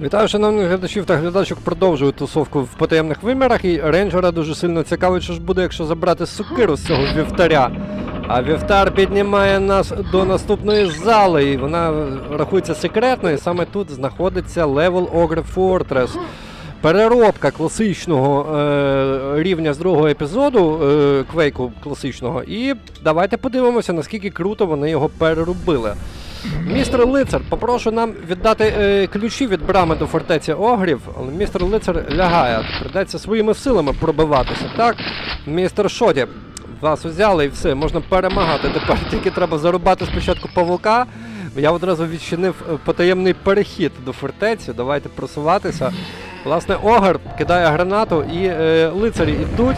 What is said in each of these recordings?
Вітаю, шановних глядачів та глядачок. Продовжую тусовку в потаємних вимірах, і рейнджера дуже сильно цікавить, що ж буде, якщо забрати сокиру з цього вівтаря. А вівтар піднімає нас до наступної зали, і вона рахується секретною. Саме тут знаходиться Level Ogre Fortress. Переробка класичного е, рівня з другого епізоду е, квейку класичного. І давайте подивимося, наскільки круто вони його переробили. Містер Лицар, попрошу нам віддати е, ключі від брами до фортеці Огрів, але містер Лицар лягає. Придеться своїми силами пробиватися. Так, містер Шоді, вас узяли і все, можна перемагати. Тепер тільки треба зарубати спочатку павука. Я одразу відчинив е, потаємний перехід до фортеці. Давайте просуватися. Власне, Огр кидає гранату і е, лицарі йдуть.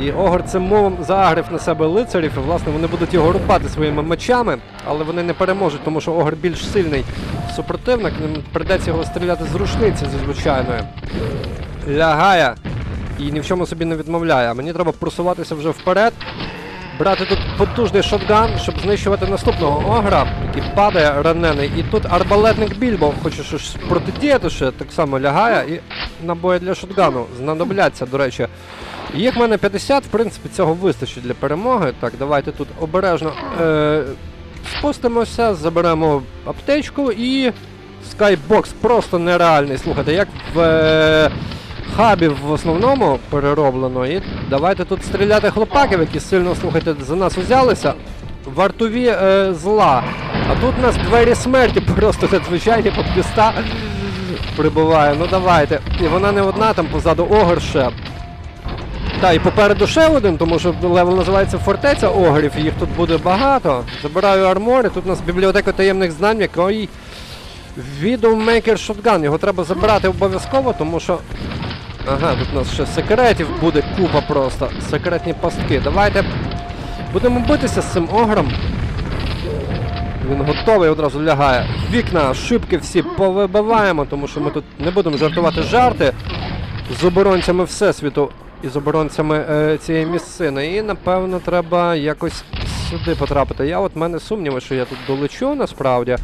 І Огр цим мовом заагрив на себе лицарів, і власне вони будуть його рубати своїми мечами, але вони не переможуть, тому що Огр більш сильний супротивник, їм придеться його стріляти з рушниці звичайної. Лягає і ні в чому собі не відмовляє. А мені треба просуватися вже вперед, брати тут потужний шотган, щоб знищувати наступного огра, який падає ранений. І тут арбалетник Більбо хоче щось протидіяти, ще так само лягає, і набої для шотгану знадобляться, до речі. Їх в мене 50, в принципі, цього вистачить для перемоги. Так, давайте тут обережно е, спустимося, заберемо аптечку і. Скайбокс просто нереальний. Слухайте, як в е, хабі в основному перероблено. І давайте тут стріляти хлопаків, які сильно, слухайте, за нас узялися. Вартові е, зла. А тут у нас двері смерті просто надзвичайні попіста прибуває. Ну давайте. І вона не одна, там позаду Огр ще. Та, і попереду ще один, тому що левел називається Фортеця Огрів, їх тут буде багато. Забираю армори, тут у нас бібліотека таємних знань, якої Widowmaker Shotgun. Його треба забирати обов'язково, тому що. Ага, тут у нас ще секретів буде купа просто. Секретні пастки. Давайте будемо битися з цим огром. Він готовий одразу лягає. Вікна, шибки всі повибиваємо, тому що ми тут не будемо жартувати жарти з оборонцями Всесвіту і з оборонцями е, цієї місцини. І напевно треба якось сюди потрапити. Я от мене сумніви, що я тут долечу насправді.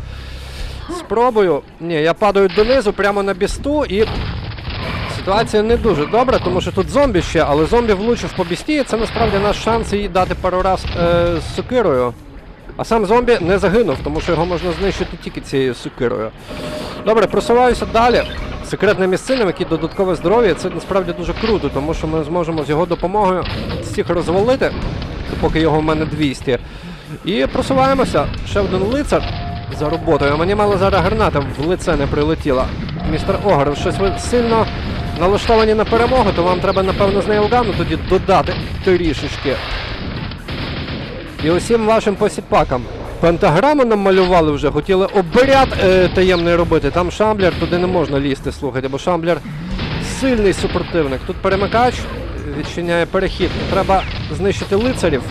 Спробую. Ні, я падаю донизу прямо на бісту і. Ситуація не дуже добра, тому що тут зомбі ще, але зомбі влучив по бісті, і це насправді наш шанс їй дати пару раз е, з сокирою. А сам зомбі не загинув, тому що його можна знищити тільки цією сокирою. Добре, просуваюся далі. Секретна місцина, який додаткове здоров'я, це насправді дуже круто, тому що ми зможемо з його допомогою всіх розвалити, поки його в мене 200. І просуваємося. Ще один лицар за роботою. Мені мало зараз граната в лице не прилетіла. Містер Огар, щось ви сильно налаштовані на перемогу, то вам треба, напевно, з нейлгану тоді додати трішечки. І усім вашим посіпакам. Пентаграму нам малювали вже, хотіли обряд е, таємний робити. Там шамблер, туди не можна лізти, слухайте, бо шамблер сильний супротивник. Тут перемикач відчиняє перехід. Треба знищити лицарів.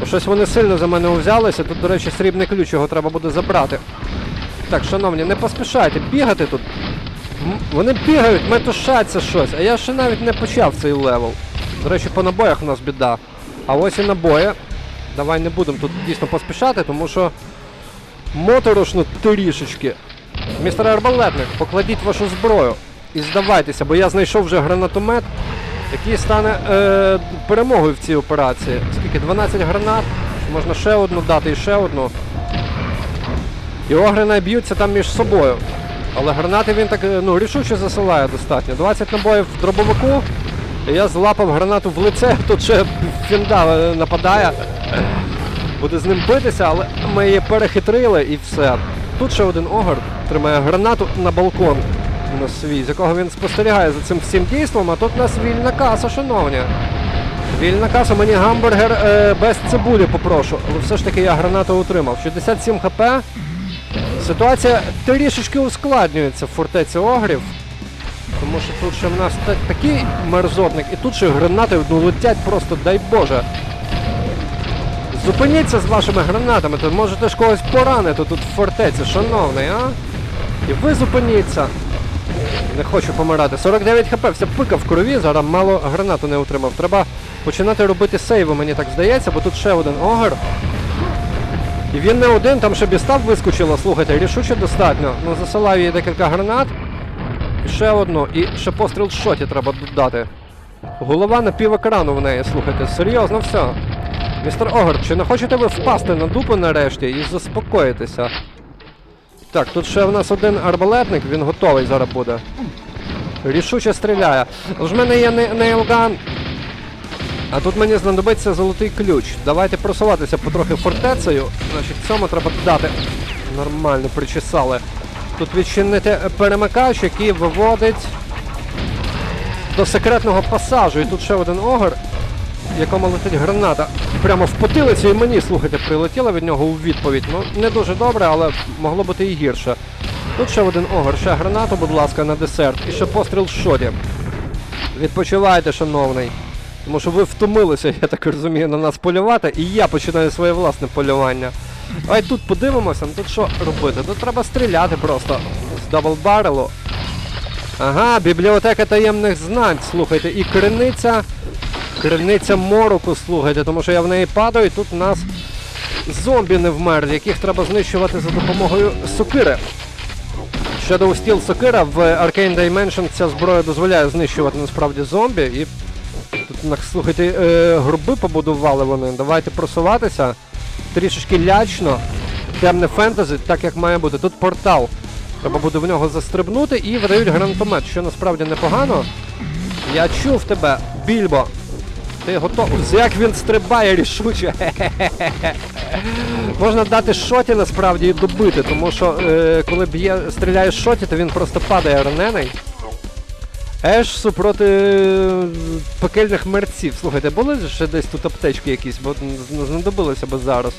Бо щось вони сильно за мене взялися. Тут, до речі, срібний ключ, його треба буде забрати. Так, шановні, не поспішайте бігати тут. Вони бігають, метушаться щось, а я ще навіть не почав цей левел. До речі, по набоях у нас біда. А ось і набої. Давай не будемо тут дійсно поспішати, тому що моторошно трішечки. Містер арбалетник, покладіть вашу зброю і здавайтеся, бо я знайшов вже гранатомет, який стане е, перемогою в цій операції. Скільки? 12 гранат, можна ще одну дати і ще одну. І огри найб'ються там між собою. Але гранати він так е, ну, рішуче засилає достатньо. 20 набоїв в дробовику. Я злапав гранату в лице, тут ще фінда е, нападає. Буде з ним битися, але ми її перехитрили і все. Тут ще один огор тримає гранату на балкон на свій, з якого він спостерігає за цим всім дійством, а тут у нас вільна каса, шановні. Вільна каса, мені гамбургер е, без цибулі попрошу. Але все ж таки я гранату отримав. 67 хп. Ситуація трішечки ускладнюється в фортеці огрів. Тому що тут ще в нас та- такий мерзотник, і тут ще гранати ну, летять просто, дай Боже. Зупиніться з вашими гранатами, то можете ж когось поранити тут в фортеці, шановний, а? І ви зупиніться. Не хочу помирати. 49 хп, вся пика в крові, зараз мало гранату не отримав. Треба починати робити сейви, мені так здається, бо тут ще один огр. І він не один, там ще бістав вискочила, слухайте, рішуче достатньо. Ну, засилаю їй декілька гранат. І ще одну. І ще постріл шоті треба додати. Голова на пів екрану в неї, слухайте, серйозно все. Містер Огар, чи не хочете ви впасти на дупу нарешті і заспокоїтися? Так, тут ще в нас один арбалетник, він готовий зараз буде. Рішуче стріляє. Але в мене є не- нейлган. А тут мені знадобиться золотий ключ. Давайте просуватися потрохи фортецею. Значить, цьому треба дати. Нормально причесали. Тут відчинити перемикач, який виводить до секретного пасажу. І тут ще один огор, в якому летить граната. Прямо в потилицю і мені, слухайте, прилетіла від нього у відповідь. Ну, не дуже добре, але могло бути і гірше. Тут ще один огор, ще гранату, будь ласка, на десерт. І ще постріл в шоті. Відпочивайте, шановний. Тому що ви втомилися, я так розумію, на нас полювати, і я починаю своє власне полювання. Давай тут подивимося, ну тут що робити? Тут треба стріляти просто з даблбарелу. Ага, бібліотека таємних знань, слухайте, і криниця. Криниця мороку, слухайте, тому що я в неї падаю, і тут у нас зомбі не вмерли, яких треба знищувати за допомогою сокири. Shadow Steel Сокира в Arcane Dimension ця зброя дозволяє знищувати насправді зомбі. І на- слухайте, е, груби побудували вони. Давайте просуватися. Трішечки лячно. Темне фентезі, так як має бути. Тут портал. Треба буде в нього застрибнути і видають гранатомет, що насправді непогано. Я чув тебе, Більбо. Ти готовий? Як він стрибає рішуче. Можна дати шоті насправді і добити, тому що е, коли б'є, стріляє шоті, то він просто падає ранений. Еш супроти е, пекельних мерців. Слухайте, були ще десь тут аптечки якісь, бо знадобилося би зараз.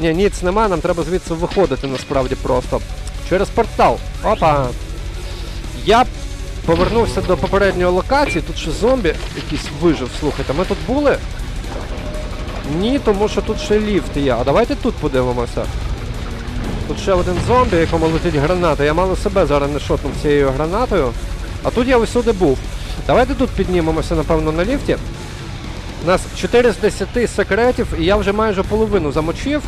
Ні, ніц нема, нам треба звідси виходити насправді просто. Через портал. Опа. Я повернувся до попередньої локації, тут ще зомбі якийсь вижив, слухайте. Ми тут були? Ні, тому що тут ще ліфт є. А давайте тут подивимося. Тут ще один зомбі, якому летить граната. Я мало себе зараз не шотнув цією гранатою. А тут я усюди був. Давайте тут піднімемося, напевно, на ліфті. У нас 4 з 10 секретів, і я вже майже половину замочив.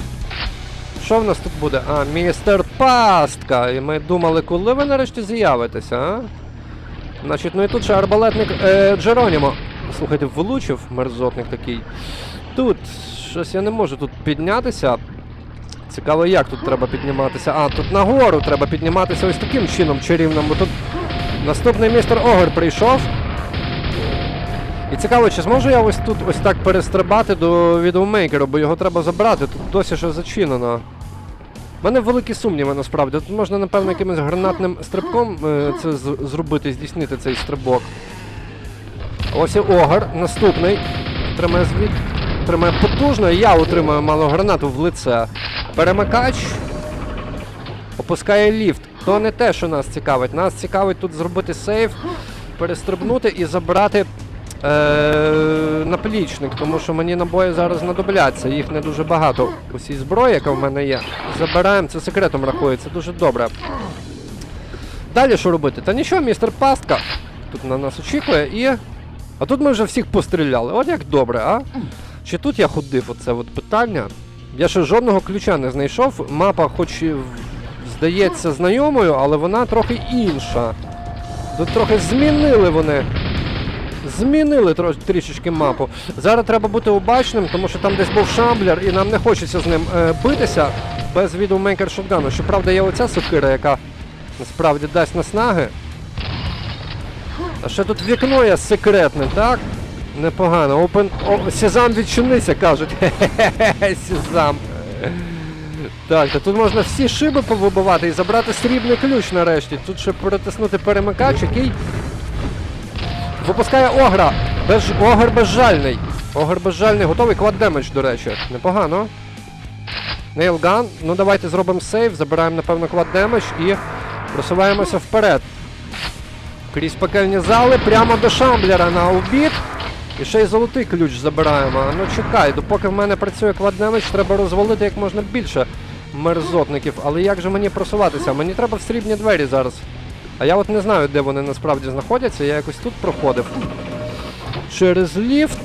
Що в нас тут буде? А, містер Пастка. І ми думали, коли ви нарешті з'явитеся, а? Значить, ну і тут ще арбалетник е, Джеронімо. Слухайте, влучив мерзотник такий. Тут щось я не можу тут піднятися. Цікаво, як тут треба підніматися. А, тут нагору треба підніматися ось таким чином чарівним, бо тут наступний містер Огр прийшов. І цікаво, чи зможу я ось тут ось так перестрибати до відеомейкера, бо його треба забрати, тут досі ще зачинено. У мене великі сумніви насправді. Тут можна, напевно, якимось гранатним стрибком е, це зробити, здійснити цей стрибок. Ось і Огар, наступний. Тримає звід. Тримає потужно, і я отримаю малу гранату в лице. Перемикач. Опускає ліфт. То не те, що нас цікавить. Нас цікавить тут зробити сейф, перестрибнути і забрати е- наплічник, тому що мені набої зараз знадобляться. Їх не дуже багато. Усій зброї, яка в мене є. Забираємо, це секретом рахується, дуже добре. Далі що робити? Та нічого, містер Пастка тут на нас очікує і. А тут ми вже всіх постріляли. От як добре, а? Чи тут я ходив, оце от питання? Я ще жодного ключа не знайшов. Мапа, хоч і здається знайомою, але вона трохи інша. Тут трохи змінили вони. Змінили тро- трішечки мапу. Зараз треба бути обачним, тому що там десь був шамблер, і нам не хочеться з ним е, битися без відеомейкер шотгану. Щоправда, є оця сокира, яка насправді дасть наснаги. А ще тут вікно є секретне, так? Непогано. Open... О, Сезам відчинися, кажуть. Хе-хе-хе, Сезам. Так, та тут можна всі шиби повибивати і забрати срібний ключ нарешті. Тут ще перетиснути перемикач, який випускає огра. Без... Огр безжальний. Огр безжальний, готовий квад демедж, до речі. Непогано. Нейлган. Ну давайте зробимо сейв, забираємо, напевно, квад демедж і просуваємося вперед. Крізь пекельні зали, прямо до шамблера на обід. І ще й золотий ключ забираємо. Ну чекай, допоки в мене працює кваднемич, треба розвалити як можна більше мерзотників. Але як же мені просуватися? Мені треба в срібні двері зараз. А я от не знаю, де вони насправді знаходяться. Я якось тут проходив. Через ліфт,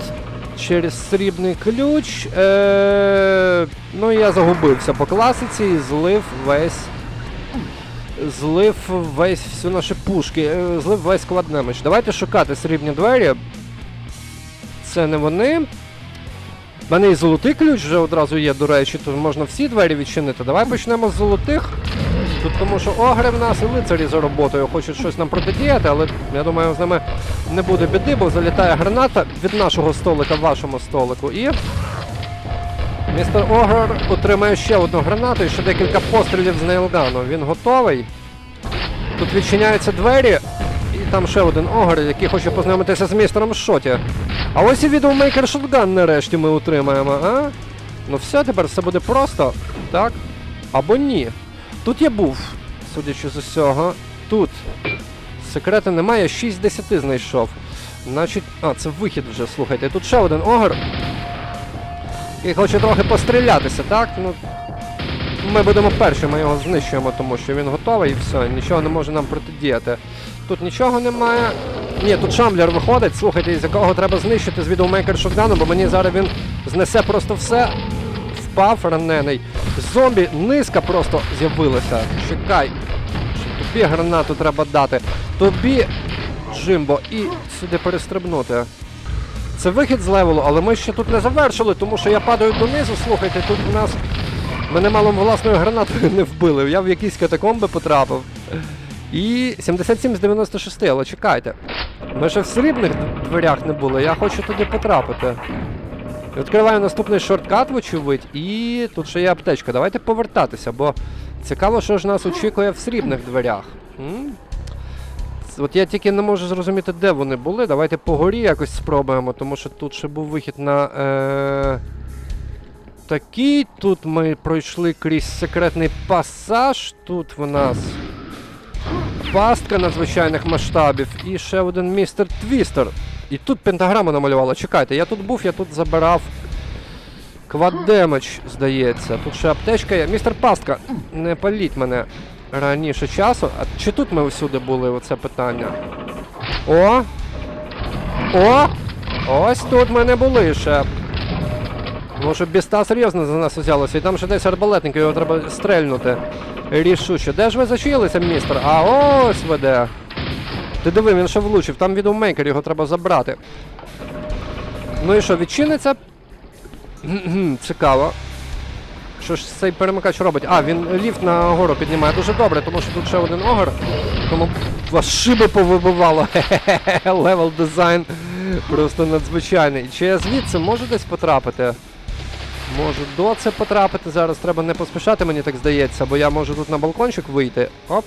через срібний ключ. Е, ну, я загубився по класиці і злив весь. Злив весь всю наші пушки, е, злив весь кладнемич. Давайте шукати срібні двері. Це не вони. У мене і золотий ключ вже одразу є, до речі, то можна всі двері відчинити. Давай почнемо з золотих. Тут тому що огри в нас і лицарі за роботою хочуть щось нам протидіяти, але я думаю, з ними не буде біди, бо залітає граната від нашого столика вашому столику. І містер Огр отримає ще одну гранату і ще декілька пострілів з нейлгану. Він готовий. Тут відчиняються двері, там ще один огр, який хоче познайомитися з містером Шоті. А ось і відеомейкер шотган нарешті ми отримаємо, а? Ну все, тепер все буде просто, так? Або ні. Тут я був, судячи з усього. Тут секрету немає, 6 10 знайшов. Значить. А, це вихід вже, слухайте. Тут ще один огр. Який хоче трохи пострілятися, так? Ну. Ми будемо перші, ми його знищуємо, тому що він готовий і все, нічого не може нам протидіяти. Тут нічого немає. Ні, тут шамблер виходить, слухайте, з якого треба знищити з відеомейкер шотгану, бо мені зараз він знесе просто все. Впав ранений. Зомбі низка просто з'явилася. Чекай. Тобі гранату треба дати. Тобі, Джимбо, і сюди перестрибнути. Це вихід з левелу, але ми ще тут не завершили, тому що я падаю донизу. Слухайте, тут у нас мене мало власною гранатою не вбили. Я в якісь катакомби потрапив. І 77 з 96, але чекайте. Ми ще в срібних дверях не були, я хочу туди потрапити. Відкриваю наступний шорткат, вочевидь, і тут ще є аптечка. Давайте повертатися, бо цікаво, що ж нас очікує в срібних дверях. От я тільки не можу зрозуміти, де вони були. Давайте по горі якось спробуємо, тому що тут ще був вихід на. Е... Такий. Тут ми пройшли крізь секретний пасаж. Тут в нас пастка надзвичайних масштабів. І ще один містер Твістер. І тут пентаграму намалювала. Чекайте, я тут був, я тут забирав кваддемедж, здається. Тут ще аптечка є. Містер Пастка, не паліть мене раніше часу. А чи тут ми всюди були? Оце питання. О! О! Ось тут ми не були ще. Може біста серйозно за нас узялося, і там ще десь арбалетник, його треба стрельнути. Рішуче. Де ж ви зачаїлися, містер? А ось ви де. Ти диви, він ще влучив, там відеомейкер, його треба забрати. Ну і що, відчиниться? Цікаво. Що ж цей перемикач робить? А, він ліфт на гору піднімає дуже добре, тому що тут ще один огор. Тому вас шиби повибивало. Левел дизайн. Просто надзвичайний. Чи я звідси можу десь потрапити? Можу до це потрапити. Зараз треба не поспішати, мені так здається, бо я можу тут на балкончик вийти. Оп.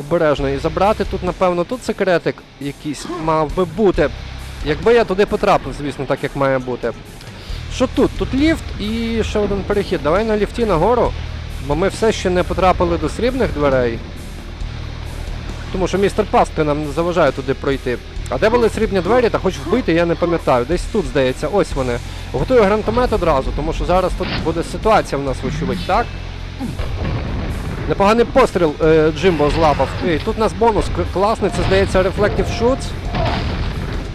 Обережно і забрати тут, напевно, тут секретик якийсь мав би бути. Якби я туди потрапив, звісно, так як має бути. Що тут? Тут ліфт і ще один перехід. Давай на ліфті нагору, бо ми все ще не потрапили до срібних дверей. Тому що містер Пастка нам не заважає туди пройти. А де були срібні двері, та хоч вбити, я не пам'ятаю. Десь тут, здається, ось вони. Готую гранатомет одразу, тому що зараз тут буде ситуація в нас, вочевидь, так? Непоганий постріл е, Джимбо злапав. Ей, тут у нас бонус класний, це здається Reflective Shoots,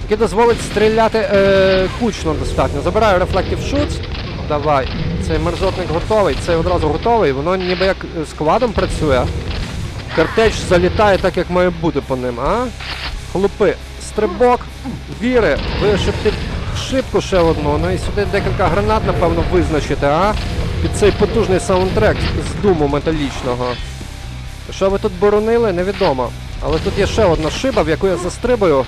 який дозволить стріляти е, кучно достатньо. Забираю Reflective Shoots. Давай. Цей мерзотник готовий, цей одразу готовий, воно ніби як е, складом працює. Картеч залітає так, як має бути по ним, а? Хлопи, стрибок, віри, вишибти шибку ще одну, ну і сюди декілька гранат, напевно, визначити, а? Під цей потужний саундтрек з думу металічного. Що ви тут боронили, невідомо. Але тут є ще одна шиба, в яку я застрибую.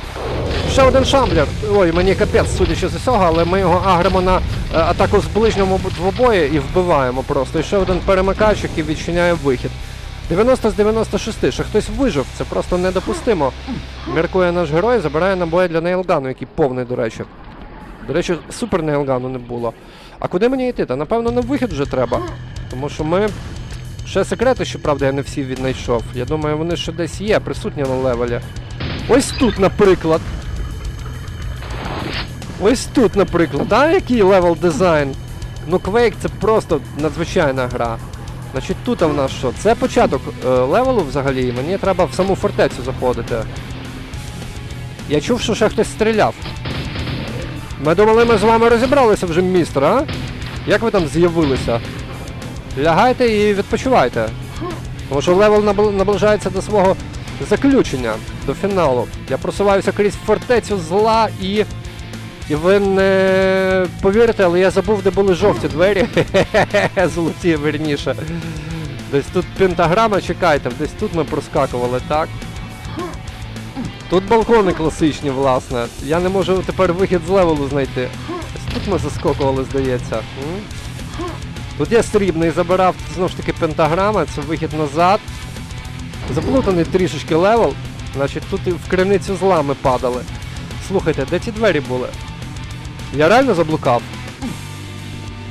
Ще один шамблер. Ой, мені капець, судячи з усього, але ми його агримо на е, атаку з ближнього двобою і вбиваємо просто. І ще один перемикач, який відчиняє вихід. 90 з 96, ще хтось вижив, це просто недопустимо. Міркує наш герой, забирає набої для нейлгану, який повний, до речі. До речі, супер нейлгану не було. А куди мені йти? Та напевно на вихід вже треба. Тому що ми. Ще секрети, щоправда, я не всі віднайшов. Я думаю, вони ще десь є, присутні на левелі. Ось тут, наприклад. Ось тут, наприклад, а який левел дизайн? Ну, Quake це просто надзвичайна гра. Значить, тут в нас що? Це початок е, левелу взагалі, мені треба в саму фортецю заходити. Я чув, що ще хтось стріляв. Ми думали, ми з вами розібралися вже, містер, а? Як ви там з'явилися? Лягайте і відпочивайте. Тому що левел набл- наближається до свого заключення, до фіналу. Я просуваюся крізь фортецю зла і. І ви не повірите, але я забув, де були жовті двері. Золоті, верніше. Десь тут пентаграма, чекайте, десь тут ми проскакували, так? Тут балкони класичні, власне. Я не можу тепер вихід з левелу знайти. Тут ми заскокували, здається. Тут я срібний забирав, знову ж таки, пентаграма, це вихід назад. Заплутаний трішечки левел. Значить, тут і в криницю зла ми падали. Слухайте, де ті двері були? Я реально заблукав?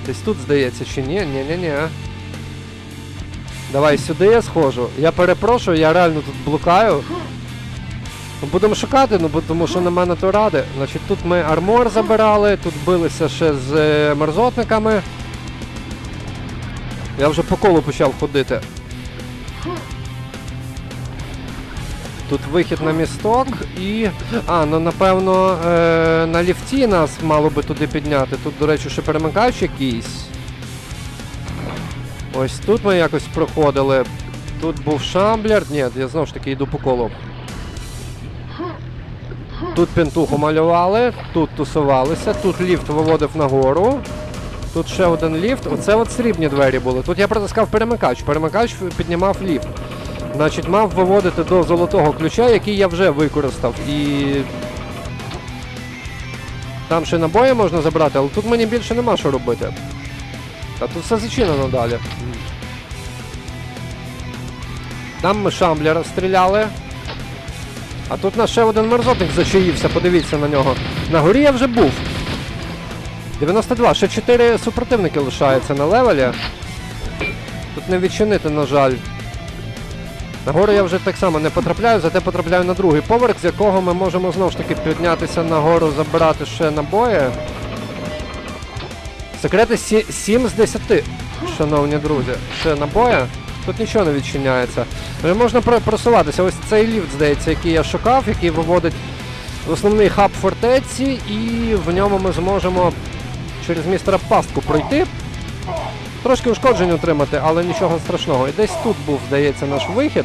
Десь тут здається, чи ні? Ні-ні-ні. Давай сюди я схожу. Я перепрошую, я реально тут блукаю. Ну, Будемо шукати, ну тому що на то ради. Значить, тут ми армор забирали, тут билися ще з е, мерзотниками. Я вже по колу почав ходити. Тут вихід на місток і. А, ну напевно е- на ліфті нас мало би туди підняти. Тут, до речі, ще перемикач якийсь. Ось тут ми якось проходили. Тут був шамблер. Ні, я знову ж таки йду по колу. Тут пентуху малювали, тут тусувалися, тут ліфт виводив нагору. Тут ще один ліфт. Оце от срібні двері були. Тут я протискав перемикач. Перемикач піднімав ліфт. Значить, мав виводити до золотого ключа, який я вже використав. І. Там ще набої можна забрати, але тут мені більше нема що робити. Та тут все зачинено далі. Там ми шамблера стріляли. А тут наш ще один мерзотник зачаївся, подивіться на нього. На горі я вже був. 92, ще 4 супротивники лишаються на левелі. Тут не відчинити, на жаль. Нагору я вже так само не потрапляю, зате потрапляю на другий поверх, з якого ми можемо знову ж таки піднятися нагору, забирати ще набої. Секрети 7 з 10, шановні друзі. Ще набоя. Тут нічого не відчиняється. Вже можна просуватися. Ось цей ліфт, здається, який я шукав, який виводить в основний хаб фортеці, і в ньому ми зможемо через містера пастку пройти. Трошки ушкоджень отримати, але нічого страшного. І десь тут був, здається, наш вихід.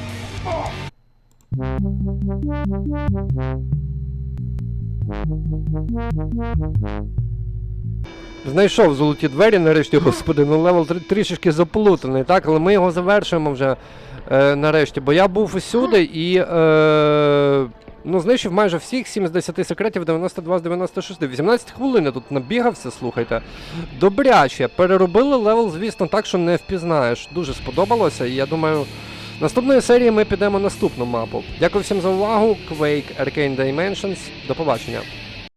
Знайшов золоті двері, нарешті, господи, ну левел трішечки заплутаний, так, але ми його завершуємо вже е, нарешті. Бо я був усюди і е, ну, знищив майже всіх 7 з 10 секретів 92 з 96. 18 хвилин я тут набігався, слухайте. Добряче. Переробили левел, звісно, так, що не впізнаєш. Дуже сподобалося, і я думаю. Наступної серії ми підемо наступну мапу. Дякую всім за увагу. Quake Arcane Dimensions. До побачення.